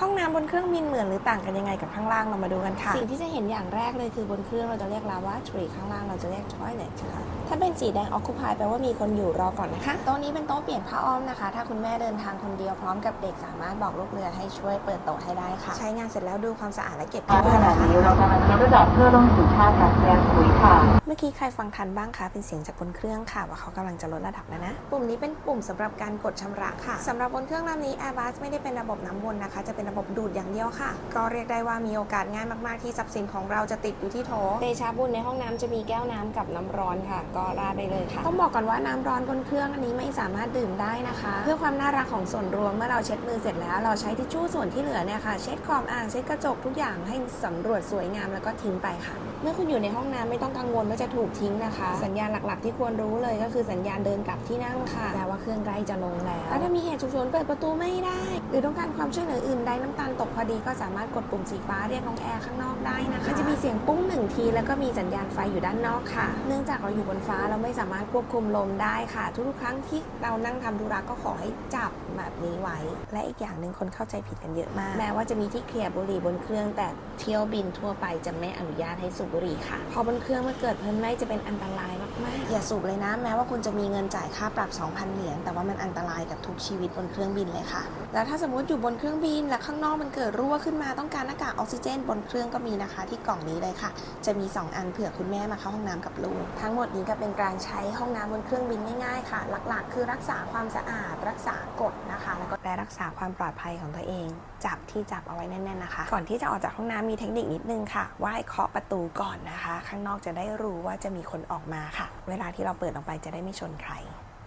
ห้องน้ำบนเครื่องบินเหมือนหรือต่างกันยังไงกับข้างล่างเรามาดูกันค่ะ สิ่งที่จะเห็นอย่างแรกเลยคือบนเครื่องเราจะเรียก lavatory ข้างล่างเราจะเรียก toilet ค่ะถ้าเป็นสีแดง occupy แปลว่ามีคนอยู่รอก่อนนะคะโต๊ะนี้เป็นโต๊ะเปลี่ยนผ้าอ้อมนะคะ ถ้าคุณแม่เดินทางคนเดียวพร้อมกับเด็กสามารถบอกลูกเรือให้ช่วยเปิดโต๊ะให้ได้ค่ะ ใช้งานเสร็จแล้วดูความสะอาดและเก็บขผ้าณะนะคะนี้เรากำลังยกระดับเพื่อลงสู่ท่ากัดแยกคุยค่ะ เมื่อกี้ใครฟังทันบ้างคะเป็นเสียงจากบนเครื่องค่ะ ว่าเขากำลังจะลดระดับแล้วนะ ปุ่มนี้เป็นปุ่มสำหรับการกดชำระค่ะสำหรับบนเครื่องลำนี้ Airbus ไม่ได้เป็นระบบน้ำวนนะคะ จะเป็นระบบดูดอย่างเดียวค่ะ ก็เรียกได้ว่ามีโอกาสง่ายมาก ๆ ที่ทรัพย์สินของเราจะติดอยู่ที่โถเดชาบุญในห้องน้ำจะมีแก้วน้ำกับน้ำร้อนค่ะ ก็ราดได้เลยค่ะ ต้องบอกก่อนว่าน้ำร้อนบนเครื่องอันนี้ไม่สามารถดื่มได้นะคะ เพื่อความน่ารักของส่วนรวมเมื่อเราเช็ดมือเสร็จแล้ว เราใช้ทิชชู่ส่วนที่เหลือเนี่ยค่ะ เช็ดขอบอ่างเช็ดกระจกทุกอย่างให้สำรวจสวยงามแล้วก็ทิ้งไปค่ะ เมื่อคุณอยู่ในห้องน้ำไม่ต้องกังวลว่าจะถูกทิ้งนะคะ สัญญาณหลักๆ ที่ควรรู้เลยก็คือสัญญาณเดินกลับที่นั่งค่ะแปลว่าเครื่องใกล้จะลงแล้วแล้วถ้ามีเหตุฉุกเฉินเปิดประตูไม่ได้ หรือต้องการความช่วยเหลืออื่นใดน้ำตาลตกพอดีก็สามารถกดปุ่มสีฟ้าเรียกน้องแอร์ข้างนอกได้นะคะมันจะมีเสียงปุ้งหนึ่งที แล้วก็มีสัญญาณไฟอยู่ด้านนอกค่ะ เนื่องจากเราอยู่บนฟ้าเราไม่สามารถควบคุมลมได้ค่ะ ทุกๆครั้งที่เรานั่งทำธุระก็ขอให้จับแบบนี้ไว้ และอีกอย่างหนึ่งคนเข้าใจผิดกันเยอะมาก แม้ว่าจะมีที่เคลียร์บุหรี่บนเครื่องแต่เที่ยวบินทั่วไปจะไม่อนุญาตให้สูบบุหรี่ค่ะ พอบนเครื่องเมื่อเกิดเพลิงไหม้จะเป็นอันตรายมากๆอย่าสูบเลยนะ แม้ว่าคุณจะมีเงินจ่ายค่าปรับ 2,000 เหรียญแต่ว่ามันอันตรายกับทุกชีวิตบนเครื่องบินเลยค่ะ แล้วถ้าสมมติอยู่บนเครื่องบินและข้างนอกมันเกิดรั่วขึ้นมาต้องการหน้ากากออกซิเจน บนเครื่องก็มีนะคะที่กล่องนี้เลยค่ะ จะมี 2 อันเผื่อคุณแม่มาเข้าห้องน้ำกับลูก ทั้งหมดนี้ก็เป็นการใช้ห้องน้ำบนเครื่องบินง่ายๆค่ะ หลักๆ คือรักษาความสะอาด รักษากฎนะคะ แล้วก็และรักษาความปลอดภัยของตัวเอง จับที่จับเอาไว้แน่นๆนะคะ ก่อนที่จะออกจากห้องน้ำมีเทคนิคนิดนึงค่ะว่าเคาะประตูก่อนนะคะ ข้างนอกจะได้รู้ว่าจะมีคนออกมาค่ะ เวลาที่เราเปิดออกไปจะได้ไม่ชนใคร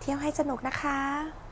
เที่ยวให้สนุกนะคะ